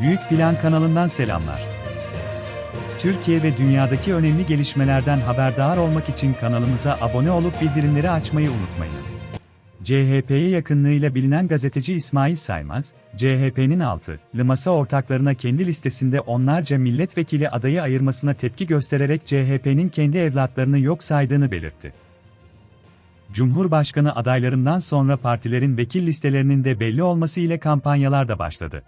Büyük Plan kanalından selamlar. Türkiye ve dünyadaki önemli gelişmelerden haberdar olmak için kanalımıza abone olup bildirimleri açmayı unutmayınız. CHP'ye yakınlığıyla bilinen gazeteci İsmail Saymaz, CHP'nin altı, masa ortaklarına kendi listesinde onlarca milletvekili adayı ayırmasına tepki göstererek CHP'nin kendi evlatlarını yok saydığını belirtti. Cumhurbaşkanı adaylarından sonra partilerin vekil listelerinin de belli olması ile kampanyalar da başladı.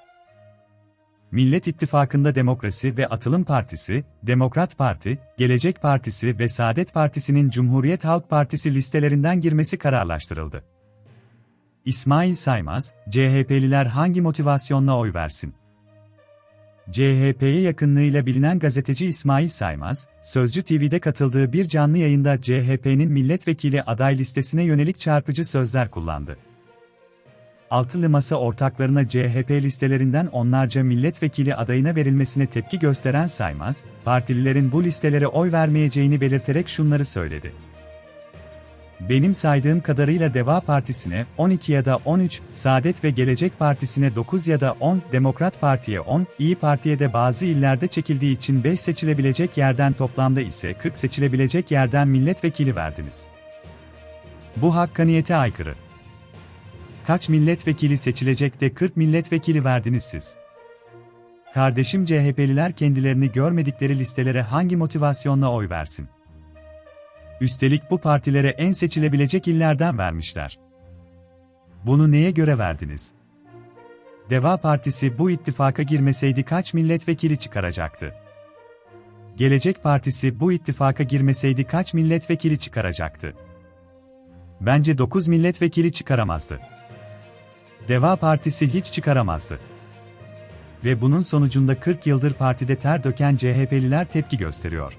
Millet İttifakı'nda Demokrasi ve Atılım Partisi, Demokrat Parti, Gelecek Partisi ve Saadet Partisi'nin Cumhuriyet Halk Partisi listelerinden girmesi kararlaştırıldı. İsmail Saymaz, CHP'liler hangi motivasyonla oy versin? CHP'ye yakınlığıyla bilinen gazeteci İsmail Saymaz, Sözcü TV'de katıldığı bir canlı yayında CHP'nin milletvekili aday listesine yönelik çarpıcı sözler kullandı. Altılı masa ortaklarına CHP listelerinden onlarca milletvekili adayına verilmesine tepki gösteren Saymaz, partililerin bu listelere oy vermeyeceğini belirterek şunları söyledi. Benim saydığım kadarıyla Deva Partisi'ne 12 ya da 13, Saadet ve Gelecek Partisi'ne 9 ya da 10, Demokrat Parti'ye 10, İyi Parti'ye de bazı illerde çekildiği için 5 seçilebilecek yerden toplamda ise 40 seçilebilecek yerden milletvekili verdiniz. Bu hakkaniyete aykırı. Kaç milletvekili seçilecek de 40 milletvekili verdiniz siz? Kardeşim CHP'liler kendilerini görmedikleri listelere hangi motivasyonla oy versin? Üstelik bu partilere en seçilebilecek illerden vermişler. Bunu neye göre verdiniz? Deva Partisi bu ittifaka girmeseydi kaç milletvekili çıkaracaktı? Gelecek Partisi bu ittifaka girmeseydi kaç milletvekili çıkaracaktı? Bence 9 milletvekili çıkaramazdı. Deva Partisi hiç çıkaramazdı. Ve bunun sonucunda 40 yıldır partide ter döken CHP'liler tepki gösteriyor.